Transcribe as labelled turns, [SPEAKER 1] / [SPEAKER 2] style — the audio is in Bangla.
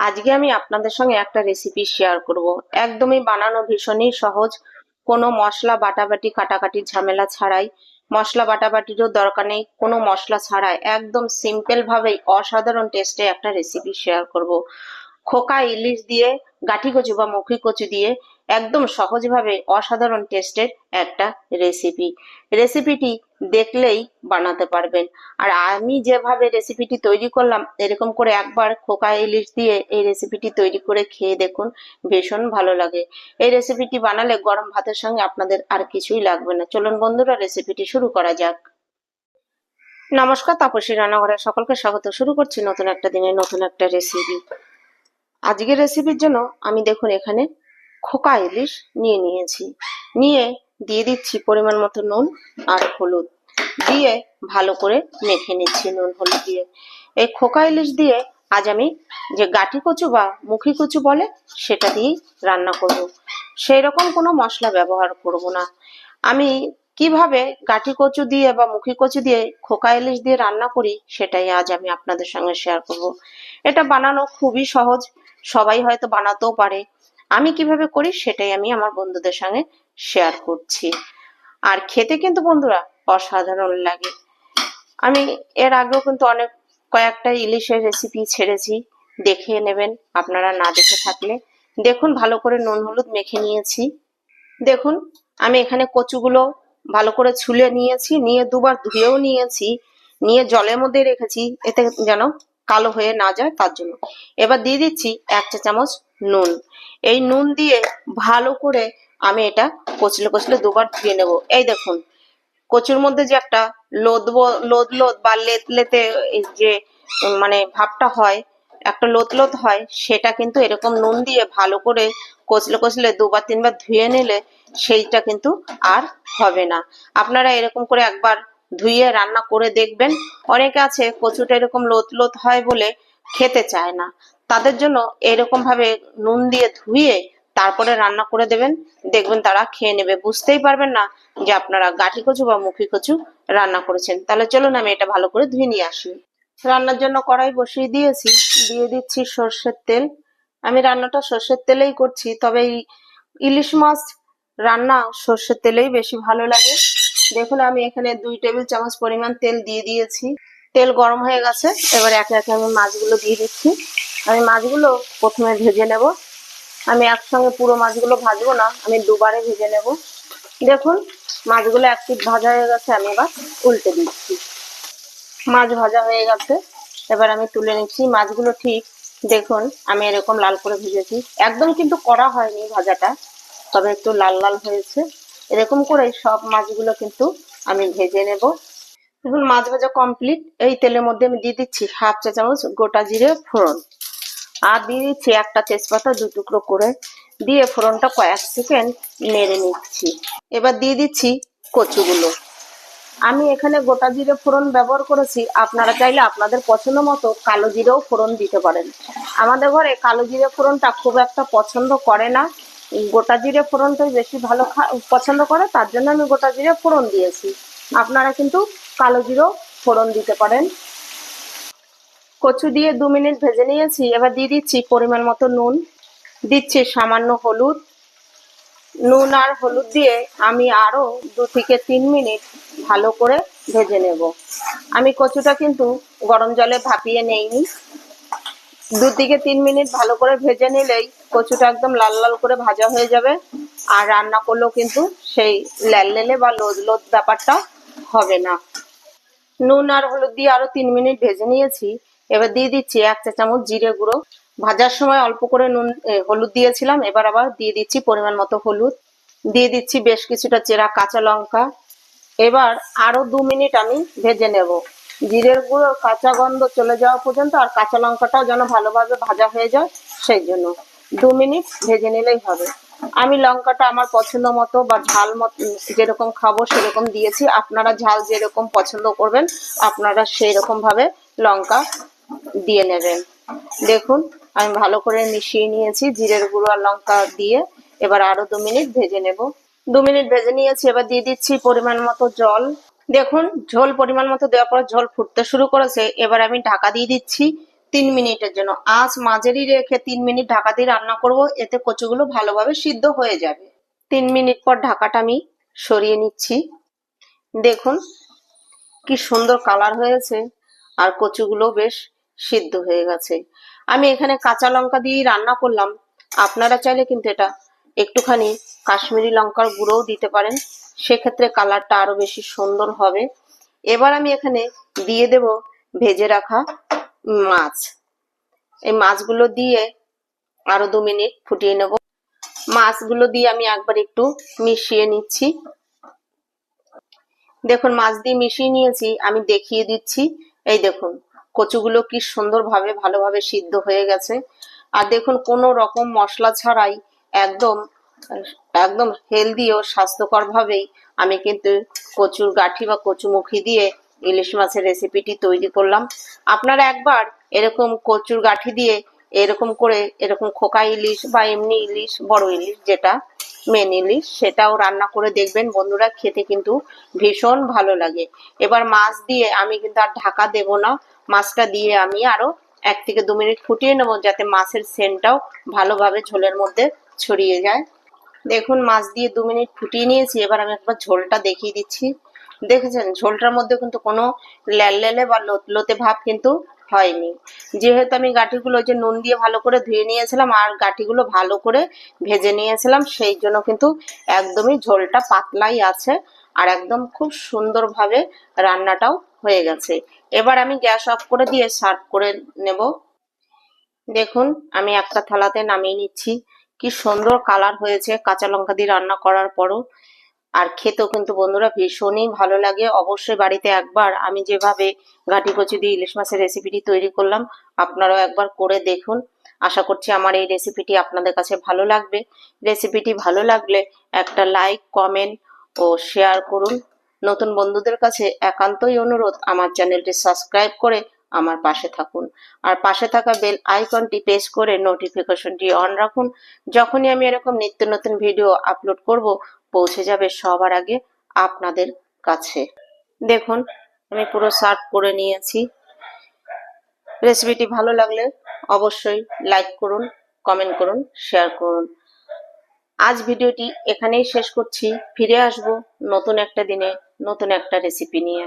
[SPEAKER 1] আজকে আমি আপনাদের সঙ্গে একটা রেসিপি শেয়ার করব। একদমই বানানো ভীষণই সহজ। কোনো মশলা বাটাবাটি কাটাকাটির ঝামেলা ছাড়াই। মশলা বাটাবাটিরও দরকার নেই, কোনো মশলা ছাড়াই। একদম সিম্পলভাবেই অসাধারণ টেস্টে একটা রেসিপি শেয়ার করব। খোকা ইলিশ দিয়ে, গাঠি কচু বা মুখি কচু দিয়ে একদম সহজভাবে অসাধারণ টেস্টের একটা রেসিপি রেসিপিটি দেখলেই বানাতে পারবেন। আর আমি যেভাবে রেসিপিটি তৈরি করলাম, এরকম করে একবার খোকা ইলিশ দিয়ে এই রেসিপিটি তৈরি করে খেয়ে দেখুন, ভীষণ ভালো লাগে। এই রেসিপিটি বানালে গরম ভাতের সঙ্গে আপনাদের আর কিছুই লাগবে না। চলুন বন্ধুরা রেসিপিটি শুরু করা যাক। নমস্কার, তাপসী রান্নাঘরে সকলকে স্বাগত। শুরু করছি নতুন একটা দিনে নতুন একটা রেসিপি আজকের রেসিপির জন্য আমি দেখুন এখানে খোকা ইলিশ নিয়ে নিয়েছি। নিয়ে দিয়ে দিচ্ছি পরিমাণ মতো নুন আর হলুদ। দিয়ে ভালো করে মেখে নিচ্ছি নুন হলুদ দিয়ে। এই খোকা ইলিশ দিয়ে আজ আমি যে গাঠি কচু বা মুখি কচু বলে, সেটা দিয়েই রান্না করব। সেই রকম কোনো মশলা ব্যবহার করব না। আমি কীভাবে গাঠি কচু দিয়ে বা মুখি কচু দিয়ে খোকা ইলিশ দিয়ে রান্না করি, সেটাই আজ আমি আপনাদের সঙ্গে শেয়ার করব। এটা বানানো খুবই সহজ। সবাই হয়তো বানাতেও পারে। আমি কীভাবে করি সেটাই আমি আমার বন্ধুদের সঙ্গে শেয়ার করছি। আর খেতে কিন্তু বন্ধুরা অসাধারণ লাগে। আমি এর আগেও কিন্তু অনেক কয়েকটা ইলিশের রেসিপি ছেড়েছি, দেখে নেবেন আপনারা না দেখে থাকলে। দেখুন, ভালো করে নুন হলুদ মেখে নিয়েছি। দেখুন, আমি এখানে কচুগুলো ভালো করে ছুলে নিয়েছি, নিয়ে দুবার ধুয়েও নিয়েছি, নিয়ে জলের মধ্যে রেখেছি, এতে যেন কালো হয়ে না যায়, তার জন্য। এবার দিয়ে দিচ্ছি এক চা চামচ নুন। এই নুন দিয়ে ভালো করে আমি এটা কচলে কচলে দুবার ধুয়ে নেব। এই দেখুন, কচুর মধ্যে যে একটা লোদ লোদ লোদ বা লেত লেতে যে মানে ভাবটা হয়, একটা লোত লোত হয়, সেটা কিন্তু এরকম নুন দিয়ে ভালো করে কচলে কচলে দুবার তিনবার ধুয়ে নিলে সেইটা কিন্তু আর হবে না। আপনারা এরকম করে একবার ধুয়ে রান্না করে দেখবেন। অনেকে আছে কচুটা এরকম লোত লোত হয় বলে খেতে চায় না। তাদের জন্য এরকম ভাবে নুন দিয়ে ধুয়ে তারপরে রান্না করে দেবেন। দেখবেন তারা খেয়ে নেবে। বুঝতেই পারবেন না যে আপনারা গাঠি কচু বা মুখি কচু রান্না করেছেন। তাহলে চলুন আমি এটা ভালো করে ধুয়ে নিয়ে আসি। রান্নার জন্য কড়াই বসিয়ে দিয়েছি। দিয়ে দিচ্ছি সর্ষের তেল। আমি রান্নাটা সর্ষের তেলেই করছি। তবে ইলিশ মাছ রান্না সর্ষের তেলেই বেশি ভালো লাগে। দেখুন, আমি এখানে দুই টেবিল চামচ পরিমাণ তেল দিয়ে দিয়েছি। তেল গরম হয়ে গেছে, এবার একে একে আমি মাছগুলো দিয়ে দিচ্ছি। আমি মাছগুলো প্রথমে ভেজে নেব। আমি একসঙ্গে পুরো মাছগুলো ভাজবো না, আমি দুবারে ভেজে নেব। দেখুন, মাছগুলো এক পিট ভাজা হয়ে গেছে, আমি এবার উল্টে দিচ্ছি। মাছ ভাজা হয়ে গেছে, এবার আমি তুলে নিচ্ছি। মাছগুলো ঠিক, দেখুন, আমি এরকম লাল করে ভেজেছি। একদম কিন্তু কড়া হয়নি ভাজাটা, তবে একটু লাল লাল হয়েছে। এরকম করে সব মাছগুলো কিন্তু আমি ভেজে নেব। দেখুন, মাছ ভাজা কমপ্লিট এই তেলের মধ্যে আমি দিয়ে দিচ্ছি হাফ চা চামচ গোটা জিরে ফোড়ন। আর দিয়ে দিচ্ছি একটা তেজপাতা দু টুকরো করে। দিয়ে ফোড়নটা কয়েক সেকেন্ড নেড়ে নিচ্ছি। এবার দিয়ে দিচ্ছি কচুগুলো। আমি এখানে গোটা জিরে ফোড়ন ব্যবহার করেছি। আপনারা চাইলে আপনাদের পছন্দ মতো কালো জিরেও ফোড়ন দিতে পারেন। আমাদের ঘরে কালো জিরে ফোড়নটা খুব একটা পছন্দ করে না। গোটা জিরে ফোড়নটাই বেশি ভালো পছন্দ করে, তার জন্য আমি গোটা জিরে ফোড়ন দিয়েছি। আপনারা কিন্তু কালো জিরেও ফোড়ন দিতে পারেন। কচু দিয়ে দু মিনিট ভেজে নিয়েছি, এবার দিয়ে দিচ্ছি পরিমাণ মতো নুন। দিচ্ছি সামান্য হলুদ। নুন আর হলুদ দিয়ে আমি আরও দু থেকে তিন মিনিট ভালো করে ভেজে নেব। আমি কচুটা কিন্তু গরম জলে ভাপিয়ে নেইনি। দু থেকে তিন মিনিট ভালো করে ভেজে নিলেই কচুটা একদম লাল লাল করে ভাজা হয়ে যাবে। আর রান্না করলেও কিন্তু সেই লেলে বা লোদ লোদ ব্যাপারটা হবে না। নুন আর হলুদ দিয়ে আরও তিন মিনিট ভেজে নিয়েছি। এবার দিয়ে দিচ্ছি এক চা চামচ জিরে গুঁড়ো। ভাজার সময় অল্প করে নুন হলুদ দিয়েছিলাম। এবার আবার দিয়ে দিচ্ছি পরিমাণ মতো হলুদ। দিয়ে দিচ্ছি বেশ কিছুটা চেরা কাঁচা লঙ্কা। এবার আরও দু মিনিট আমি ভেজে নেব। জিরের গুঁড়ো, কাঁচা গন্ধ চলে যাওয়া পর্যন্ত আর কাঁচা লঙ্কাটাও যেন ভালোভাবে ভাজা হয়ে যায়, সেই জন্য। দু মিনিট ভেজে নিলেই হবে। আমি লঙ্কাটা আমার পছন্দ মতো বা ঝাল মতো যেরকম খাব সেরকম দিয়েছি। আপনারা ঝাল যেরকম পছন্দ করবেন, আপনারা সেই রকম ভাবে লঙ্কা দিয়ে নেবেন। দেখুন, আমি ভালো করে মিশিয়ে নিয়েছি জিরের গুঁড়ো আর লঙ্কা দিয়ে। এবার আরও দু মিনিট ভেজে নেব। দু মিনিট ভেজে নিয়েছি, এবার দিয়ে দিচ্ছি পরিমাণ মতো জল। দেখুন, ঝোল পরিমাণ মতো দেওয়ার পর ঝোল ফুটতে শুরু করেছে। এবার আমি ঢাকা দিয়ে দিচ্ছি তিন মিনিটের জন্য। আঁচ মাঝারি রেখে তিন মিনিট ঢাকা দিয়ে রান্না করব, এতে কচুগুলো ভালোভাবে সিদ্ধ হয়ে যাবে। তিন মিনিট পর ঢাকাটা আমি সরিয়ে নিচ্ছি। দেখুন, কি সুন্দর কালার হয়েছে, আর কচুগুলো বেশ সিদ্ধ হয়ে গেছে। আমি এখানে কাঁচা লঙ্কা দিয়েই রান্না করলাম। আপনারা চাইলে কিন্তু এটা একটুখানি কাশ্মীরি লঙ্কার গুঁড়োও দিতে পারেন। সেক্ষেত্রে কালারটা আরও বেশি সুন্দর হবে। এবার আমি এখানে দিয়ে দেব ভেজে রাখা মাছ। এই মাছগুলো দিয়ে আরও দু মিনিট ফুটিয়ে নেব। মাছগুলো দিয়ে আমি একবার একটু মিশিয়ে নিচ্ছি। দেখুন, মাছ দিয়ে মিশিয়ে নিয়েছি, আমি দেখিয়ে দিচ্ছি। এই দেখুন, কচুগুলো কি সুন্দরভাবে, ভালোভাবে সিদ্ধ হয়ে গেছে। আর দেখুন, কোনো রকম মশলা ছাড়াই একদম একদম হেলদি ও স্বাস্থ্যকর ভাবেই আমি কিন্তু কচুর গাঠি বা কচুমুখি দিয়ে ইলিশ মাছের রেসিপিটি তৈরি করলাম। আপনারা একবার এরকম কচুর গাঠি দিয়ে এরকম করে এরকম খোকা ইলিশ বা এমনি ইলিশ, বড় ইলিশ যেটা মেন ইলিশ, সেটাও রান্না করে দেখবেন। বন্ধুরা, খেতে কিন্তু ভীষণ ভালো লাগে। এবার মাছ দিয়ে আমি কিন্তু আর ঢাকা দেব না। মাছটা দিয়ে আমি আরও এক থেকে দু মিনিট ফুটিয়ে নেব যাতে মাছের সেন্টটাও ভালোভাবে ঝোলের মধ্যে ছড়িয়ে যায়। দেখুন, মাছ দিয়ে দু মিনিট ফুটিয়ে নিয়েছি। এবার আমি একবার ঝোলটা দেখিয়ে দিচ্ছি। দেখেছেন? ঝোলটার মধ্যে কিন্তু কোনো ল্যালে বা লোতে ভাব কিন্তু হয়নি। যেহেতু আমি গাঠিগুলো যে নুন দিয়ে ভালো করে ধুয়ে নিয়েছিলাম আর গাঠিগুলো ভালো করে ভেজে নিয়েছিলাম, সেই জন্য কিন্তু একদমই ঝোলটা পাতলাই আছে আর একদম খুব সুন্দরভাবে রান্নাটাও হয়ে গেছে। এবার আমি গ্যাস অফ করে দিয়ে সার্ভ করে নেব। দেখুন, আমি একটা থালাতে নামিয়ে নিচ্ছি। কি সুন্দর কালার হয়েছে। কাঁচা লঙ্কা দিয়ে রান্না করার পরও আর খেতেও কিন্তু বন্ধুরা ভীষণই ভালো লাগে। অবশ্যই বাড়িতে একবার আমি যেভাবে ঘাটি কচি দিয়ে ইলিশ মাছের রেসিপিটি তৈরি করলাম, আপনারাও একবার করে দেখুন। আশা করছি আমার এই রেসিপিটি আপনাদের কাছে ভালো লাগবে। রেসিপিটি ভালো লাগলে একটা লাইক কমেন্ট ও শেয়ার করুন। নতুন বন্ধুদের কাছে একান্তই অনুরোধ, আমার চ্যানেলটি সাবস্ক্রাইব করে আমার পাশে থাকুন। আর পাশে থাকা বেল আইকনটি প্রেস করে নোটিফিকেশনটি অন রাখুন। যখনই আমি এরকম নিত্য নতুন ভিডিও আপলোড করব পৌঁছে যাবে সবার আগে আপনাদের কাছে। দেখুন, আমি পুরো সার্ভ করে নিয়েছি। রেসিপিটি ভালো লাগলে অবশ্যই লাইক করুন, কমেন্ট করুন, শেয়ার করুন। আজ ভিডিওটি এখানেই শেষ করছি। ফিরে আসব নতুন একটা দিনে, নতুন একটা রেসিপি নিয়ে।